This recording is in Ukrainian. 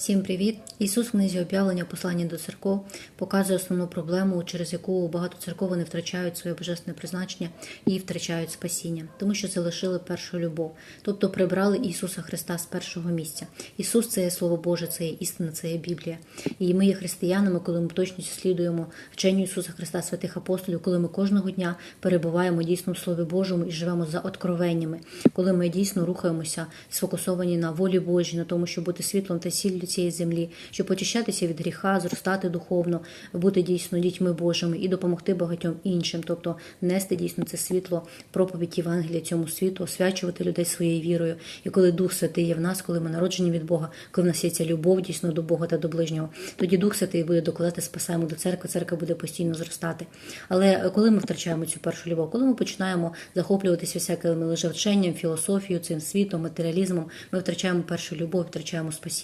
Всім привіт! Ісус в книзі об'явлення послання до церков показує основну проблему, через яку багато церков вони втрачають своє божественне призначення і втрачають спасіння, тому що залишили першу любов, тобто прибрали Ісуса Христа з першого місця. Ісус це є Слово Боже, це є істина, це є Біблія. І ми є християнами, коли ми точно слідуємо вченню Ісуса Христа, святих апостолів, коли ми кожного дня перебуваємо дійсно в Слові Божому і живемо за откровеннями, коли ми дійсно рухаємося, сфокусовані на волі Божій, на тому, щоб бути світлом та сіллю цієї землі, щоб очищатися від гріха, зростати духовно, бути дійсно дітьми Божими і допомогти багатьом іншим, тобто нести дійсно це світло, проповідь Євангелія цьому світу, освячувати людей своєю вірою. І коли Дух Святий є в нас, коли ми народжені від Бога, коли в нас є ця любов дійсно до Бога та до ближнього, тоді Дух Святий буде докладати, спасаємо до церкви, церква буде постійно зростати. Але коли ми втрачаємо цю першу любов, коли ми починаємо захоплюватися всякими лжевченням, філософією, цим світом, матеріалізмом, ми втрачаємо першу любов, втрачаємо спасіння.